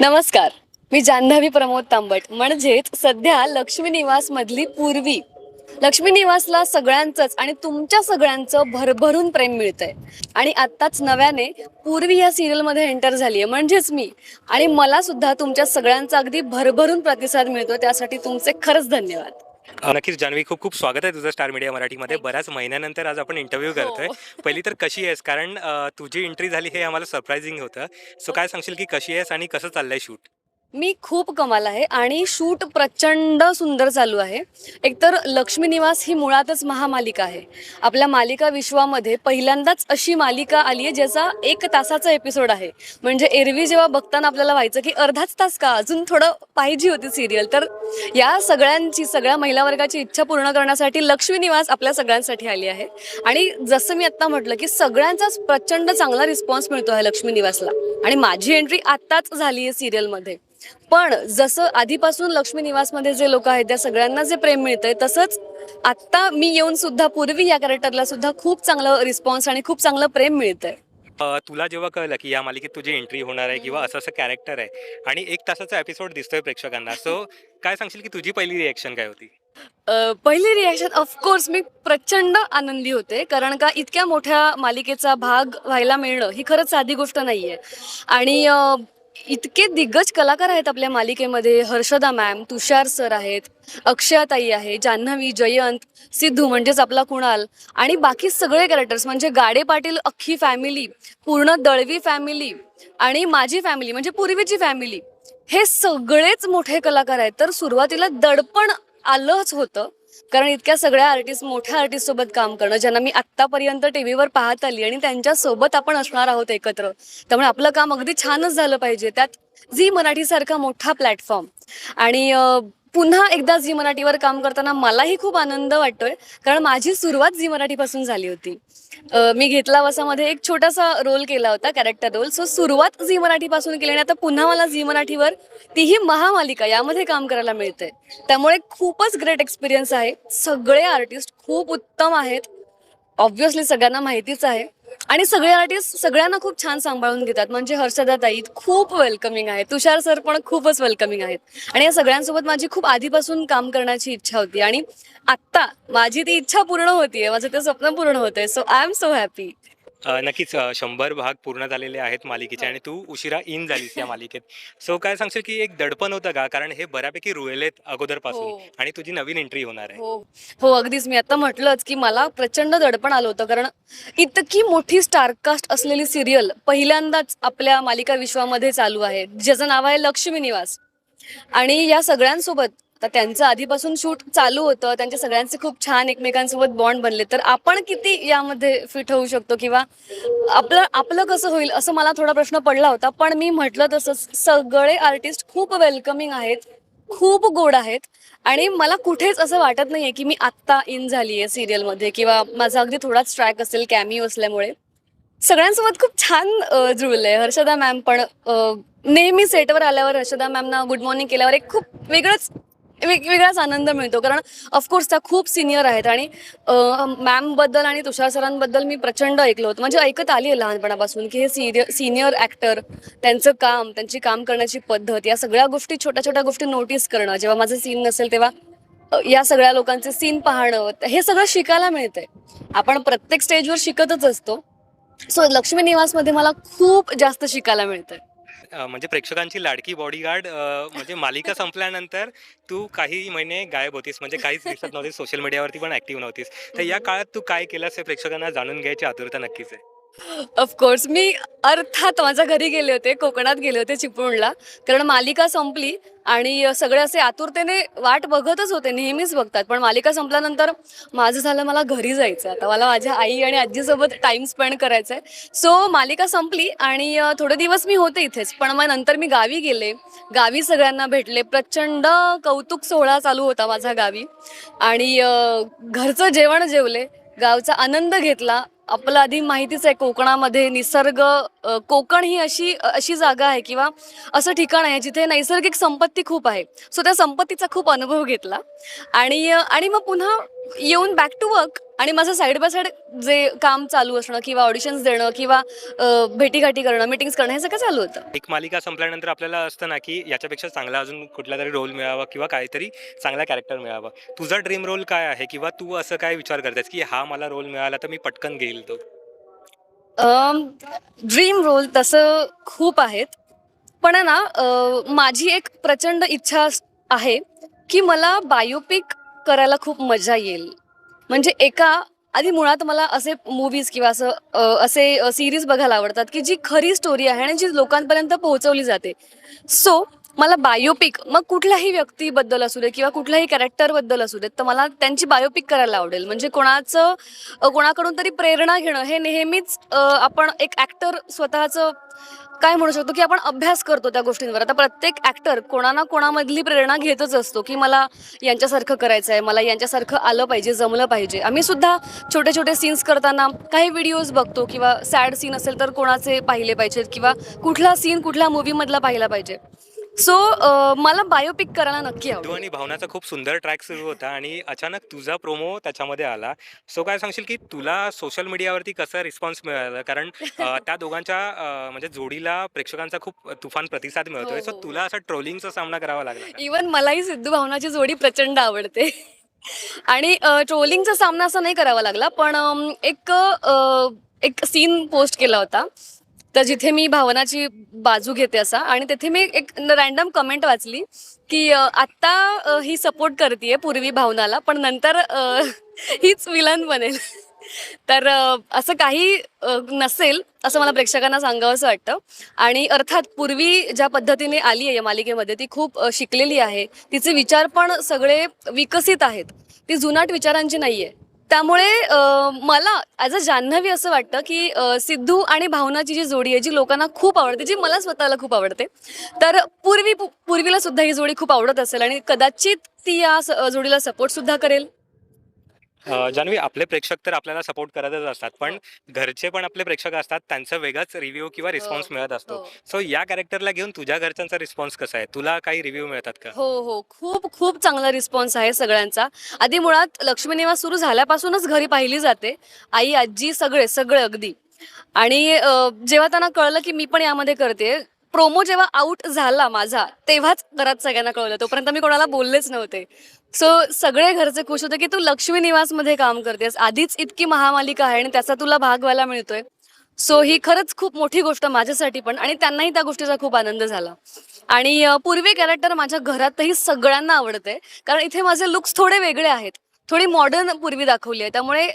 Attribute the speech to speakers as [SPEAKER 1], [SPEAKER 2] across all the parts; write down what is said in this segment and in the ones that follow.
[SPEAKER 1] नमस्कार. मी जान्हवी प्रमोद तांबट. म्हणजेच सध्या लक्ष्मी निवास मधली पूर्वी. लक्ष्मी निवासला सगळ्यांचंच आणि तुमच्या सगळ्यांचं भरभरून प्रेम मिळतंय. आणि आत्ताच नव्याने पूर्वी या सिरियलमध्ये एंटर झाली आहे म्हणजेच मी. आणि मला सुद्धा तुमच्या सगळ्यांचा अगदी भरभरून प्रतिसाद मिळतो त्यासाठी तुमचे खरंच धन्यवाद.
[SPEAKER 2] नक्कीच जान्हवी खूप खूप स्वागत आहे तुझं स्टार मीडिया मराठीमध्ये. बऱ्याच महिन्यानंतर आज आपण इंटरव्ह्यू करतोय. पहिली तर कशी आहेस? कारण अ, तुझी एंट्री झाली हे आम्हाला सरप्राइझिंग होतं. सो काय सांगशील की कशी आहेस आणि कसं चाललंय शूट
[SPEAKER 1] मी खूप कमाल आहे आणि शूट प्रचंड सुंदर चालू आहे. एकतर लक्ष्मी निवास ही मुळातच महामालिका आहे. आपल्या मालिका विश्वामध्ये पहिल्यांदाच अशी मालिका आली आहे ज्याचा एक तासाचा एपिसोड आहे. म्हणजे एरवी जेव्हा बघताना आपल्याला व्हायचं की अर्धाच तास का अजून थोडं पाहिजे होती सिरियल तर या सगळ्यांची सगळ्या महिला वर्गाची इच्छा पूर्ण करण्यासाठी लक्ष्मी निवास आपल्या सगळ्यांसाठी आली आहे. आणि जसं मी आत्ता म्हटलं की सगळ्यांचाच प्रचंड चांगला रिस्पॉन्स मिळतो आहे लक्ष्मी निवासला आणि माझी एंट्री आत्ताच झाली आहे सिरियलमध्ये पण जसं आधीपासून लक्ष्मी निवासमध्ये जे लोक आहेत त्या सगळ्यांना जे प्रेम मिळतंय तसंच आत्ता मी येऊन सुद्धा पूर्वी या कॅरेक्टरला सुद्धा खूप चांगलं रिस्पॉन्स आणि खूप चांगलं प्रेम मिळतंय.
[SPEAKER 2] तुला जेव्हा कळलं की या मालिकेत तुझी एंट्री होणार आहे किंवा असं असं कॅरेक्टर आहे आणि एक तासाचा एपिसोड दिसतोय प्रेक्षकांना सो काय सांगशील की तुझी पहिली रिएक्शन काय होती?
[SPEAKER 1] पहिली रिॲक्शन ऑफकोर्स मी प्रचंड आनंदी होते कारण का इतक्या मोठ्या मालिकेचा भाग व्हायला मिळणं ही खरंच साधी गोष्ट नाहीये. आणि इतके दिग्गज कलाकार आहेत आपल्या मालिकेमध्ये. हर्षदा मॅम तुषार सर आहेत अक्षयाताई आहे जान्हवी जयंत सिद्धू म्हणजेच आपला कुणाल आणि बाकी सगळे कॅरेक्टर्स म्हणजे गाडे पाटील अख्खी फॅमिली पूर्ण दळवी फॅमिली आणि माझी फॅमिली म्हणजे पूर्वीची फॅमिली हे सगळेच मोठे कलाकार आहेत. तर सुरुवातीला दडपण आलंच होतं. कारण इतक्या सगळ्या आर्टिस्ट मोठ्या आर्टिस्ट सोबत काम करणं ज्यांना मी आतापर्यंत टीव्हीवर पाहत आली आणि त्यांच्यासोबत आपण असणार आहोत एकत्र त्यामुळे आपलं काम अगदी छानच झालं पाहिजे. त्यात झी मराठी सारखा मोठा प्लॅटफॉर्म आणि पुन्हा एकदा झी मराठीवर काम करताना मलाही खूप आनंद वाटतोय कारण माझी सुरुवात झी मराठीपासून झाली होती. मी घेतला वसामध्ये एक छोटासा रोल केला होता कॅरेक्टर रोल सो सुरुवात झी मराठीपासून केली आणि आता पुन्हा मला झी मराठीवर तीही महामालिका यामध्ये काम करायला मिळते त्यामुळे खूपच ग्रेट एक्सपिरियन्स आहे. सगळे आर्टिस्ट खूप उत्तम आहेत. ऑब्व्हियसली सगळ्यांना माहितीच आहे. आणि सगळे आर्टिस्ट सगळ्यांना खूप छान सांभाळून घेतात. म्हणजे हर्षदा ताई खूप वेलकमिंग आहे तुषार सर पण खूपच वेलकमिंग आहेत. आणि या सगळ्यांसोबत माझी खूप आधीपासून काम करण्याची इच्छा होती. आणि आत्ता माझी ती इच्छा पूर्ण होतीये. माझं ते स्वप्न पूर्ण होतंय. So I am so happy
[SPEAKER 2] uh, नक्कीच अ, शंभर भाग पूर्ण झालेले आहेत मालिकेचे आणि तू उशिरा इन झालीस या मालिकेत. सो काय सांगशील की एक दडपण होतं का? कारण हे बऱ्यापैकी रुळलेत अगोदरपासून
[SPEAKER 1] हो.
[SPEAKER 2] आणि तुझी नवीन एंट्री होणार आहे.
[SPEAKER 1] हो. हो अगदीच. मी आता म्हटलंच की मला प्रचंड दडपण आलं होतं कारण इतकी मोठी स्टारकास्ट असलेली सिरियल पहिल्यांदाच आपल्या मालिका विश्वामध्ये चालू आहे. ज्याचं नाव आहे लक्ष्मी निवास. आणि या सगळ्यांसोबत आता त्यांचं आधीपासून शूट चालू होतं. त्यांच्या सगळ्यांचे खूप छान एकमेकांसोबत बॉन्ड बनले. तर आपण किती यामध्ये फिट होऊ शकतो किंवा आपलं आपलं कसं होईल असं मला थोडा प्रश्न पडला होता. पण मी म्हटलं तसंच सगळे आर्टिस्ट खूप वेलकमिंग आहेत खूप गोड आहेत. आणि मला कुठेच असं वाटत नाहीये की मी आत्ता इन झाली आहे सिरियलमध्ये किंवा माझा अगदी थोडाच ट्रॅक असेल कॅमिओ असल्यामुळे. सगळ्यांसोबत खूप छान अ, जुळलंय हर्षदा मॅम पण अ, नेहमी सेटवर आल्यावर हर्षदा मॅमना गुड मॉर्निंग केल्यावर एक खूप वेगळंच वेगवेगळाच आनंद मिळतो. कारण ऑफकोर्स त्या खूप सिनियर आहेत आणि मॅमबद्दल आणि तुषार सरांबद्दल मी प्रचंड ऐकलं होतं. म्हणजे ऐकत आली आहे लहानपणापासून की हे सिरियर सिनियर ॲक्टर त्यांचं काम त्यांची काम करण्याची पद्धत या सगळ्या गोष्टी छोट्या छोट्या गोष्टी नोटीस करणं. जेव्हा माझं सीन नसेल तेव्हा या सगळ्या लोकांचे सीन पाहणं हे सगळं शिकायला मिळतंय. आपण प्रत्येक स्टेजवर शिकतच असतो. सो लक्ष्मी निवासमध्ये मला खूप जास्त शिकायला मिळतंय.
[SPEAKER 2] म्हणजे प्रेक्षकांची लाडकी बॉडीगार्ड म्हणजे मालिका संपल्यानंतर तू काही महिने गायब होतीस म्हणजे काहीच दिसत नव्हतीस सोशल मीडियावरती पण ऍक्टिव्ह नव्हतीस. तर या काळात तू काय केलंस हे प्रेक्षकांना जाणून घ्यायची आतुरता नक्कीच आहे.
[SPEAKER 1] ऑफकोर्स मी अर्थात माझ्या घरी गेले होते कोकणात गेले होते चिपळूणला. कारण मालिका संपली आणि सगळे असे आतुरतेने वाट बघतच होते नेहमीच बघतात. पण मालिका संपल्यानंतर माझं झालं मला घरी जायचं. आता मला माझ्या आई आणि आजीसोबत टाइम स्पेंड करायचा आहे. सो मालिका संपली आणि थोडे दिवस मी होते इथेच. पण मग नंतर मी गावी गेले. गावी सगळ्यांना भेटले. प्रचंड कौतुक सोहळा चालू होता माझा गावी. आणि घरचं जेवण जेवले. गावचा आनंद घेतला. आपलं आधी माहितीच आहे कोकणामध्ये निसर्ग अ, कोकण ही अशी अशी जागा आहे किंवा असं ठिकाण आहे जिथे नैसर्गिक संपत्ती खूप आहे. सो त्या संपत्तीचा खूप अनुभव घेतला. आणि अ, आणि मग पुन्हा येऊन बॅक टू वर्क आणि माझं साईड बाय साईड जे काम चालू असणं किंवा ऑडिशन्स देणं किंवा अ, भेटीगाठी करणं मिटिंग्स करणं हे सगळं चालू होतं.
[SPEAKER 2] एक मालिका संपल्यानंतर आपल्याला असतं ना की याच्यापेक्षा चांगला अजून कुठला तरी रोल मिळावा किंवा काहीतरी चांगला कॅरेक्टर मिळावा. तुझा ड्रीम रोल काय आहे? किंवा तू असं काय विचार करतेस की हा मला रोल मिळाला तर मी पटकन घेईल तो?
[SPEAKER 1] ड्रीम रोल तसं खूप आहेत. पण आहे ना माझी एक प्रचंड इच्छा अस- आहे की मला बायोपिक करायला खूप मजा येईल. म्हणजे एका आधी मुळात मला असे मूवीज किंवा असं असे सिरीज बघायला आवडतात की जी खरी स्टोरी आहे आणि जी लोकांपर्यंत पोहोचवली जाते. सो मला बायोपिक मग कुठल्याही व्यक्तीबद्दल असू दे किंवा कुठल्याही कॅरेक्टरबद्दल असू देत तर मला त्यांची बायोपिक करायला आवडेल. म्हणजे कोणाचं अ, कोणाकडून तरी प्रेरणा घेणं हे नेहमीच अ, आपण एक ॲक्टर स्वतःचं काय म्हणू शकतो की आपण अभ्यास करतो त्या गोष्टींवर. आता प्रत्येक ॲक्टर कोणा ना कोणामधली प्रेरणा घेतच असतो की मला यांच्यासारखं करायचं आहे मला यांच्यासारखं आलं पाहिजे जमलं पाहिजे. आम्ही सुद्धा छोटे छोटे सीन्स करताना काही व्हिडिओज बघतो किंवा सॅड सीन असेल तर कोणाचे पाहिले पाहिजेत किंवा कुठला सीन कुठल्या मूवीमधला पाहिला पाहिजे. सो मला बायोपिक करायला नक्की
[SPEAKER 2] तू
[SPEAKER 1] आवडेल
[SPEAKER 2] आणि भावनाचा खूप सुंदर ट्रॅक सुरू होता आणि अचानक तुझा प्रोमो त्याच्यामध्ये आला. सो काय सांगशील की तुला सोशल मीडियावरती कसं रिस्पॉन्स मिळाला? कारण अ, त्या दोघांच्या अ, म्हणजे जोडीला प्रेक्षकांचा खूप तुफान प्रतिसाद मिळतोय.
[SPEAKER 1] हो,
[SPEAKER 2] सो
[SPEAKER 1] हो.
[SPEAKER 2] तुला असा ट्रोलिंगचा सामना करावा लागला का?
[SPEAKER 1] इवन मलाही सिद्धू भावनाची जोडी प्रचंड आवडते. आणि ट्रोलिंगचा सामना असा नाही करावा लागला पण अम, एक अ, एक सीन पोस्ट केला होता. तर जिथे मी भावनाची बाजू घेते असा आणि तिथे मी एक रॅन्डम कमेंट वाचली की आत्ता ही सपोर्ट करते पूर्वी भावनाला पण नंतर हीच विलन बनेल. तर असं काही नसेल असं मला प्रेक्षकांना सांगावंसं वाटतं. आणि अर्थात पूर्वी ज्या पद्धतीने आली आहे या मालिकेमध्ये ती खूप शिकलेली आहे. तिचे विचार पण सगळे विकसित आहेत. ती जुनाट विचारांची नाही आहे त्यामुळे मला ॲज अ जान्हवी असं वाटतं की सिद्धू आणि भावनाची जी जोडी आहे जी लोकांना खूप आवडते जी मला स्वतःला खूप आवडते तर पूर्वी पूर्वीला सुद्धा ही जोडी खूप आवडत असेल आणि कदाचित ती या स- जोडीला सपोर्ट सुद्धा करेल.
[SPEAKER 2] अ, जान्हवी आपले प्रेक्षक तर आपल्याला सपोर्ट करतच असतात पण घरचे पण आपले प्रेक्षक असतात त्यांचा वेगळाच रिव्ह्यू किंवा रिस्पॉन्स
[SPEAKER 1] हो,
[SPEAKER 2] मिळत असतो.
[SPEAKER 1] हो.
[SPEAKER 2] सो या कॅरेक्टरला घेऊन तुझ्या घरच्यांचा रिस्पॉन्स कसा आहे? तुला काही रिव्ह्यू मिळतात का?
[SPEAKER 1] हो हो. खूप खूप चांगला रिस्पॉन्स आहे सगळ्यांचा. आधी मुळात लक्ष्मी निवास सुरू झाल्यापासूनच घरी पाहिली जाते. आई आजी सगळे सगळे अगदी. आणि अ, जेव्हा त्यांना कळलं की मी पण यामध्ये करते प्रोमो जेव्हा आउट झाला माझा तेव्हाच घरात सगळ्यांना कळवलं तोपर्यंत मी कोणाला बोललेच नव्हते. सो सगळे घरचे खुश होते की तू लक्ष्मी निवासमध्ये काम करतेस. आधीच इतकी महामालिका आहे आणि त्याचा तुला भाग व्हायला मिळतोय. सो ही खरंच खूप मोठी गोष्ट माझ्यासाठी पण आणि त्यांनाही त्या गोष्टीचा खूप आनंद झाला. आणि पूर्वी कॅरेक्टर माझ्या घरातही सगळ्यांना आवडते. कारण इथे माझे लुक्स थोडे वेगळे आहेत. थोडी मॉडर्न पूर्वी दाखवली आहे. त्यामुळे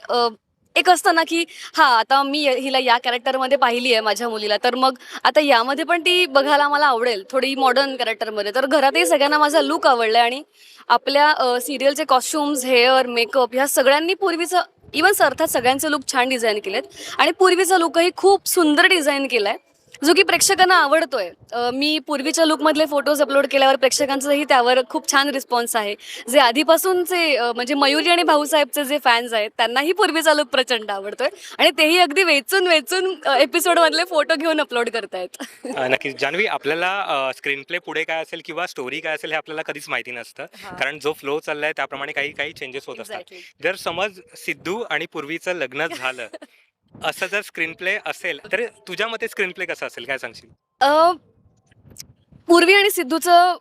[SPEAKER 1] एक असतं ना की हा आता मी हिला या कॅरेक्टरमध्ये पाहिली आहे माझ्या मुलीला. तर मग आता यामध्ये पण ती बघायला मला आवडेल थोडी मॉडर्न कॅरेक्टरमध्ये तर घरातही सगळ्यांना माझा लुक आवडला आणि आपल्या सिरियलचे कॉस्ट्युम्स हेअर मेकअप ह्या सगळ्यांनी पूर्वीचं इवन अर्थात सगळ्यांचे लुक छान डिझाईन केलेत. आणि पूर्वीचा लुकही खूप सुंदर डिझाईन केलाय. जो की प्रेक्षकांना आवडतोय. मी पूर्वीच्या लुकमधले फोटोज अपलोड केल्यावर प्रेक्षकांचाही त्यावर खूप छान रिस्पॉन्स आहे. जे आधीपासूनचे म्हणजे मयुरी आणि भाऊसाहेबचे जे फॅन्स आहेत त्यांनाही पूर्वीचा लुक प्रचंड आवडतोय. आणि तेही अगदी वेचून वेचून एपिसोड मधले फोटो घेऊन अपलोड करतायत.
[SPEAKER 2] नक्कीच. जान्हवी आपल्याला स्क्रीन प्ले पुढे काय असेल किंवा स्टोरी काय असेल हे आपल्याला कधीच माहिती नसतं. कारण जो फ्लो चाललाय त्याप्रमाणे काही काही चेंजेस होत असतात. जर समज सिद्धू आणि पूर्वीचं लग्न झालं असं जर स्क्रीन प्ले असेल तर तुझ्या मते स्क्रीन प्ले कसं असेल? काय सांगशील?
[SPEAKER 1] पूर्वी आणि सिद्धूचं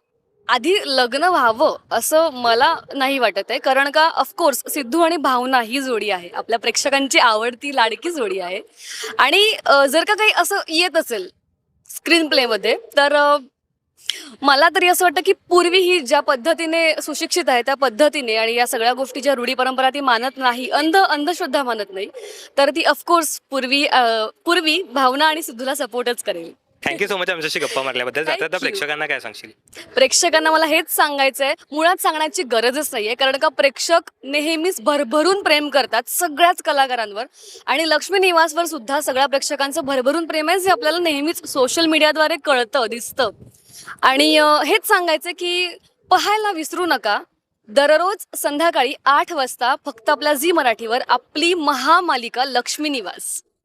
[SPEAKER 1] आधी लग्न व्हावं असं मला नाही वाटत आहे. कारण का ऑफकोर्स सिद्धू आणि भावना ही जोडी आहे. आपल्या प्रेक्षकांची आवडती लाडकी जोडी आहे. आणि जर का काही असं येत असेल स्क्रीन प्लेमध्ये तर मला तरी असं वाटतं की पूर्वी ही ज्या पद्धतीने सुशिक्षित आहे त्या पद्धतीने आणि या सगळ्या गोष्टी ज्या रूढी परंपरा ती मानत नाही अंध अंधश्रद्धा मानत नाही तर ती ऑफकोर्स पूर्वी पूर्वी भावना आणि सिद्धूला सपोर्टच करेल.
[SPEAKER 2] थँक्यू सो मच आमच्याशी गप्पा मारल्याबद्दल. प्रेक्षकांना काय सांगशील?
[SPEAKER 1] प्रेक्षकांना मला हेच सांगायचं आहे मुळात सांगण्याची गरजच नाहीये कारण का प्रेक्षक नेहमीच भरभरून प्रेम करतात सगळ्याच कलाकारांवर आणि लक्ष्मी निवासवर सुद्धा सगळ्या प्रेक्षकांचं भरभरून प्रेम आहे जे आपल्याला नेहमीच सोशल मीडियाद्वारे कळतं दिसतं. आणि हेच सांगायचं की पाहायला विसरू नका. दररोज संध्याकाळी आठ वाजता फक्त आपल्या झी मराठीवर आपली महामालिका लक्ष्मी निवास.